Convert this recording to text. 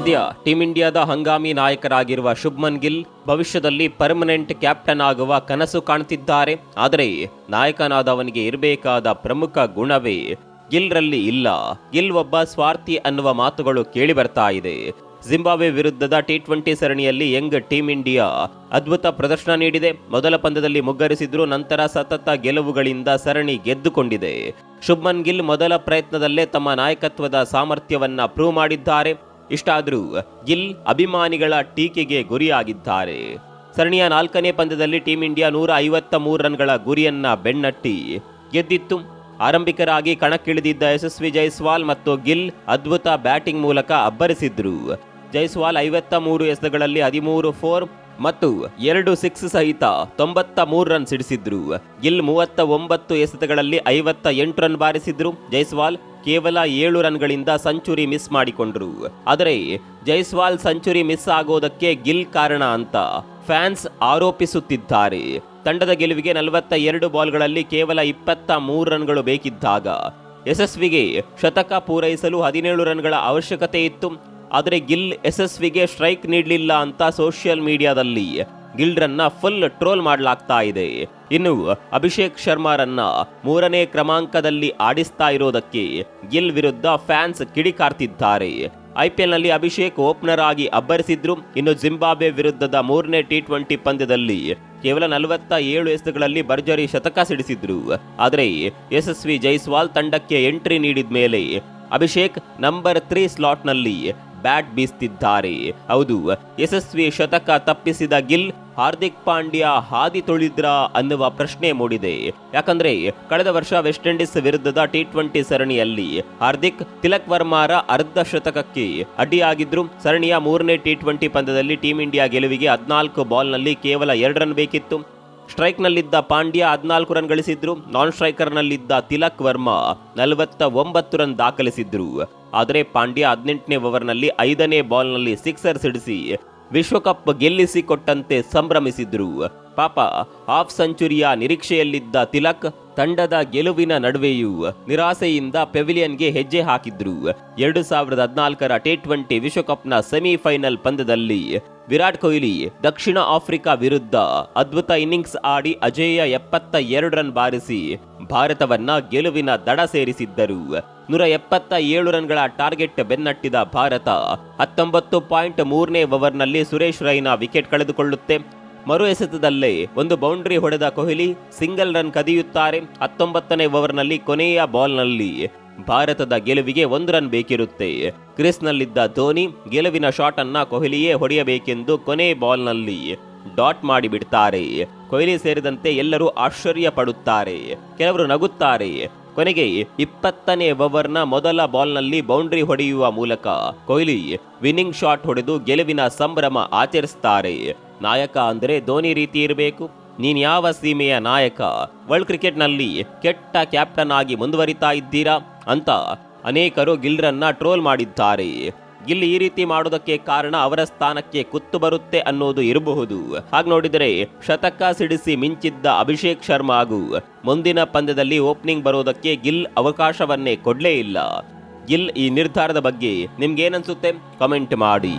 ಸದ್ಯ ಟೀಂ ಇಂಡಿಯಾದ ಹಂಗಾಮಿ ನಾಯಕರಾಗಿರುವ ಶುಭ್ಮನ್ ಗಿಲ್ ಭವಿಷ್ಯದಲ್ಲಿ ಪರ್ಮನೆಂಟ್ ಕ್ಯಾಪ್ಟನ್ ಆಗುವ ಕನಸು ಕಾಣುತ್ತಿದ್ದಾರೆ ಆದರೆ ನಾಯಕನಾದವನಿಗೆ ಇರಬೇಕಾದ ಪ್ರಮುಖ ಗುಣವೇ ಗಿಲ್ರಲ್ಲಿ ಇಲ್ಲ. ಗಿಲ್ ಒಬ್ಬ ಸ್ವಾರ್ಥಿ ಅನ್ನುವ ಮಾತುಗಳು ಕೇಳಿ ಬರ್ತಾ ಇದೆ. ಜಿಂಬಾಬ್ವೆ ವಿರುದ್ಧದ ಟಿ ಟ್ವೆಂಟಿ ಸರಣಿಯಲ್ಲಿ ಯಂಗ್ ಟೀಂ ಇಂಡಿಯಾ ಅದ್ಭುತ ಪ್ರದರ್ಶನ ನೀಡಿದೆ. ಮೊದಲ ಪಂದ್ಯದಲ್ಲಿ ಮುಗ್ಗರಿಸಿದ್ರು, ನಂತರ ಸತತ ಗೆಲುವುಗಳಿಂದ ಸರಣಿ ಗೆದ್ದುಕೊಂಡಿದೆ. ಶುಭ್ಮನ್ ಗಿಲ್ ಮೊದಲ ಪ್ರಯತ್ನದಲ್ಲೇ ತಮ್ಮ ನಾಯಕತ್ವದ ಸಾಮರ್ಥ್ಯವನ್ನ ಪ್ರೂವ್ ಮಾಡಿದ್ದಾರೆ. ಇಷ್ಟಾದರೂ ಗಿಲ್ ಅಭಿಮಾನಿಗಳ ಟೀಕೆಗೆ ಗುರಿಯಾಗಿದ್ದಾರೆ. ಸರಣಿಯ ನಾಲ್ಕನೇ ಪಂದ್ಯದಲ್ಲಿ ಟೀಂ ಇಂಡಿಯಾ ನೂರ ಐವತ್ತ ಮೂರು ರನ್ಗಳ ಗುರಿಯನ್ನ ಬೆನ್ನಟ್ಟಿ. ಗೆದ್ದಿತ್ತು ಆರಂಭಿಕರಾಗಿ ಕಣಕ್ಕಿಳಿದಿದ್ದ ಯಶಸ್ವಿ ಜೈಸ್ವಾಲ್ ಮತ್ತು ಗಿಲ್ ಅದ್ಭುತ ಬ್ಯಾಟಿಂಗ್ ಮೂಲಕ ಅಬ್ಬರಿಸಿದ್ರು. ಜೈಸ್ವಾಲ್ ಐವತ್ತ ಮೂರು ಎಸೆತಗಳಲ್ಲಿ ಹದಿಮೂರು ಫೋರ್ ಮತ್ತು ಎರಡು ಸಿಕ್ಸ್ ಸಹಿತ ತೊಂಬತ್ತ ಮೂರು ರನ್ ಸಿಡಿಸಿದ್ರು. ಗಿಲ್ ಮೂವತ್ತ ಒಂಬತ್ತು ಎಸೆತಗಳಲ್ಲಿ ಐವತ್ತ ಎಂಟು ರನ್ ಬಾರಿಸಿದ್ರು. ಜೈಸ್ವಾಲ್ ಕೇವಲ ಏಳು ರನ್ಗಳಿಂದ ಸಂಚುರಿ ಮಿಸ್ ಮಾಡಿಕೊಂಡ್ರು. ಆದರೆ ಜೈಸ್ವಾಲ್ ಸಂಚುರಿ ಮಿಸ್ ಆಗೋದಕ್ಕೆ ಗಿಲ್ ಕಾರಣ ಅಂತ ಫ್ಯಾನ್ಸ್ ಆರೋಪಿಸುತ್ತಿದ್ದಾರೆ. ತಂಡದ ಗೆಲುವಿಗೆ ನಲವತ್ತ ಎರಡು ಬಾಲ್ಗಳಲ್ಲಿ ಕೇವಲ ಇಪ್ಪತ್ತ ಮೂರು ರನ್ಗಳು ಬೇಕಿದ್ದಾಗ ಯಶಸ್ವಿಗೆ ಶತಕ ಪೂರೈಸಲು ಹದಿನೇಳು ರನ್ಗಳ ಅವಶ್ಯಕತೆ ಇತ್ತು. ಆದರೆ ಗಿಲ್ ಯಶಸ್ವಿಗೆ ಸ್ಟ್ರೈಕ್ ನೀಡಲಿಲ್ಲ ಅಂತ ಸೋಷಿಯಲ್ ಮೀಡಿಯಾದಲ್ಲಿ ಗಿಲ್ರನ್ನ ಫುಲ್ ಟ್ರೋಲ್ ಮಾಡಲಾಗ್ತಾ ಇದೆ. ಇನ್ನು ಅಭಿಷೇಕ್ ಶರ್ಮಾರನ್ನ ಮೂರನೇ ಕ್ರಮಾಂಕದಲ್ಲಿ ಆಡಿಸ್ತಾ ಇರೋದಕ್ಕೆ ಗಿಲ್ ವಿರುದ್ಧ ಫ್ಯಾನ್ಸ್ ಕಿಡಿಕಾರ್ತಿದ್ದಾರೆ. ಐಪಿಎಲ್ನಲ್ಲಿ ಅಭಿಷೇಕ್ ಓಪನರ್ ಆಗಿ ಅಬ್ಬರಿಸಿದ್ರು. ಇನ್ನು ಜಿಂಬಾಬ್ವೆ ವಿರುದ್ಧದ ಮೂರನೇ ಟಿ ಟ್ವೆಂಟಿ ಪಂದ್ಯದಲ್ಲಿ ಕೇವಲ ನಲವತ್ತ ಏಳು ಎಸೆತಗಳಲ್ಲಿ ಭರ್ಜರಿ ಶತಕ ಸಿಡಿಸಿದ್ರು. ಆದರೆ ಯಶಸ್ವಿ ಜೈಸ್ವಾಲ್ ತಂಡಕ್ಕೆ ಎಂಟ್ರಿ ನೀಡಿದ ಮೇಲೆ ಅಭಿಷೇಕ್ ನಂಬರ್ ತ್ರೀ ಸ್ಲಾಟ್ನಲ್ಲಿ ಬ್ಯಾಟ್ ಬೀಸ್ತಿದ್ದಾರೆ. ಹೌದು, ಯಶಸ್ವಿ ಶತಕ ತಪ್ಪಿಸಿದ ಗಿಲ್ ಹಾರ್ದಿಕ್ ಪಾಂಡ್ಯ ಹಾದಿ ತೊಳಿದ್ರ ಅನ್ನುವ ಪ್ರಶ್ನೆ ಮೂಡಿದೆ. ಯಾಕಂದ್ರೆ ಕಳೆದ ವರ್ಷ ವೆಸ್ಟ್ ಇಂಡೀಸ್ ವಿರುದ್ಧದ ಟಿ ಟ್ವೆಂಟಿ ಸರಣಿಯಲ್ಲಿ ಹಾರ್ದಿಕ್ ತಿಲಕ್ ವರ್ಮಾರ ಅರ್ಧ ಶತಕಕ್ಕೆ ಅಡ್ಡಿಯಾಗಿದ್ರು. ಸರಣಿಯ ಮೂರನೇ ಟಿ ಟ್ವೆಂಟಿ ಪಂದ್ಯದಲ್ಲಿ ಟೀಂ ಇಂಡಿಯಾ ಗೆಲುವಿಗೆ ಹದಿನಾಲ್ಕು ಬಾಲ್ನಲ್ಲಿ ಕೇವಲ ಎರಡು ರನ್ ಬೇಕಿತ್ತು. ಸ್ಟ್ರೈಕ್ನಲ್ಲಿದ್ದ ಪಾಂಡ್ಯ ಹದಿನಾಲ್ಕು ರನ್ ಗಳಿಸಿದ್ರು. ನಾನ್ ಸ್ಟ್ರೈಕರ್ನಲ್ಲಿದ್ದ ತಿಲಕ್ ವರ್ಮಾ ನಲವತ್ತ ಒಂಬತ್ತು ರನ್ ದಾಖಲಿಸಿದ್ರು. ಆದರೆ ಪಾಂಡ್ಯ ಹದಿನೆಂಟನೇ ಓವರ್ನಲ್ಲಿ ಐದನೇ ಬಾಲ್ನಲ್ಲಿ ಸಿಕ್ಸರ್ ಸಿಡಿಸಿ ವಿಶ್ವಕಪ್ ಗೆಲ್ಲಿಸಿಕೊಟ್ಟಂತೆ ಸಂಭ್ರಮಿಸಿದ್ರು. ಪಾಪ ಹಾಫ್ ಸೆಂಚುರಿಯ ನಿರೀಕ್ಷೆಯಲ್ಲಿದ್ದ ತಿಲಕ್ ತಂಡದ ಗೆಲುವಿನ ನಡುವೆಯೂ ನಿರಾಸೆಯಿಂದ ಪೆವಿಲಿಯನ್ಗೆ ಹೆಜ್ಜೆ ಹಾಕಿದ್ರು. ಎರಡು ಸಾವಿರದ ಹದಿನಾಲ್ಕರ ಟಿ ಟ್ವೆಂಟಿ ವಿಶ್ವಕಪ್ನ ಸೆಮಿಫೈನಲ್ ಪಂದ್ಯದಲ್ಲಿ ವಿರಾಟ್ ಕೊಹ್ಲಿ ದಕ್ಷಿಣ ಆಫ್ರಿಕಾ ವಿರುದ್ಧ ಅದ್ಭುತ ಇನ್ನಿಂಗ್ಸ್ ಆಡಿ ಅಜೇಯ ಎಪ್ಪತ್ತ ಎರಡು ರನ್ ಬಾರಿಸಿ ಭಾರತವನ್ನ ಗೆಲುವಿನ ದಡ ಸೇರಿಸಿದ್ದರು. ನೂರ ಎಪ್ಪತ್ತ ಏಳು ರನ್ಗಳ ಟಾರ್ಗೆಟ್ ಬೆನ್ನಟ್ಟಿದ ಭಾರತ, ಹತ್ತೊಂಬತ್ತು ಪಾಯಿಂಟ್ ಮೂರನೇ ಓವರ್ನಲ್ಲಿ ಸುರೇಶ್ ರೈನಾ ವಿಕೆಟ್ ಕಳೆದುಕೊಳ್ಳುತ್ತೆ. ಮರು ಎಸೆತದಲ್ಲೇ ಒಂದು ಬೌಂಡ್ರಿ ಹೊಡೆದ ಕೊಹ್ಲಿ ಸಿಂಗಲ್ ರನ್ ಕದಿಯುತ್ತಾರೆ. ಹತ್ತೊಂಬತ್ತನೇ ಓವರ್ನಲ್ಲಿ ಕೊನೆಯ ಬಾಲ್ನಲ್ಲಿ ಭಾರತದ ಗೆಲುವಿಗೆ ಒಂದು ರನ್ ಬೇಕಿರುತ್ತೆ. ಕ್ರಿಸ್ನಲ್ಲಿದ್ದ ಧೋನಿ ಗೆಲುವಿನ ಶಾಟ್ ಅನ್ನ ಕೊಹ್ಲಿಯೇ ಹೊಡೆಯಬೇಕೆಂದು ಕೊನೆ ಬಾಲ್ನಲ್ಲಿ ಡಾಟ್ ಮಾಡಿಬಿಡ್ತಾರೆ. ಕೊಹ್ಲಿ ಸೇರಿದಂತೆ ಎಲ್ಲರೂ ಆಶ್ಚರ್ಯ ಪಡುತ್ತಾರೆ ಕೆಲವರು ನಗುತ್ತಾರೆ. ಕೊನೆಗೆ ಇಪ್ಪತ್ತನೇ ಓವರ್ನ ಮೊದಲ ಬಾಲ್ನಲ್ಲಿ ಬೌಂಡ್ರಿ ಹೊಡೆಯುವ ಮೂಲಕ ಕೊಹ್ಲಿ ವಿನ್ನಿಂಗ್ ಶಾಟ್ ಹೊಡೆದು ಗೆಲುವಿನ ಸಂಭ್ರಮ ಆಚರಿಸ್ತಾರೆ. ನಾಯಕ ಅಂದರೆ ಧೋನಿ ರೀತಿ ಇರಬೇಕು. ನೀನ್ ಯಾವ ಸೀಮೆಯ ನಾಯಕ? ವರ್ಲ್ಡ್ ಕ್ರಿಕೆಟ್ನಲ್ಲಿ ಕೆಟ್ಟ ಕ್ಯಾಪ್ಟನ್ ಆಗಿ ಮುಂದುವರಿತಾ ಇದ್ದೀರಾ? ಅಂತ ಅನೇಕರು ಗಿಲ್ರನ್ನ ಟ್ರೋಲ್ ಮಾಡಿದ್ದಾರೆ. ಗಿಲ್ ಈ ರೀತಿ ಮಾಡೋದಕ್ಕೆ ಕಾರಣ ಅವರ ಸ್ಥಾನಕ್ಕೆ ಕುತ್ತು ಬರುತ್ತೆ ಅನ್ನೋದು ಇರಬಹುದು. ಹಾಗೆ ನೋಡಿದರೆ ಶತಕ ಸಿಡಿಸಿ ಮಿಂಚಿದ್ದ ಅಭಿಷೇಕ್ ಶರ್ಮಾ ಹಾಗೂ ಮುಂದಿನ ಪಂದ್ಯದಲ್ಲಿ ಓಪನಿಂಗ್ ಬರೋದಕ್ಕೆ ಗಿಲ್ ಅವಕಾಶವನ್ನೇ ಕೊಡಲೇ ಇಲ್ಲ. ಗಿಲ್ ಈ ನಿರ್ಧಾರದ ಬಗ್ಗೆ ನಿಮ್ಗೇನನ್ಸುತ್ತೆ? ಕಮೆಂಟ್ ಮಾಡಿ.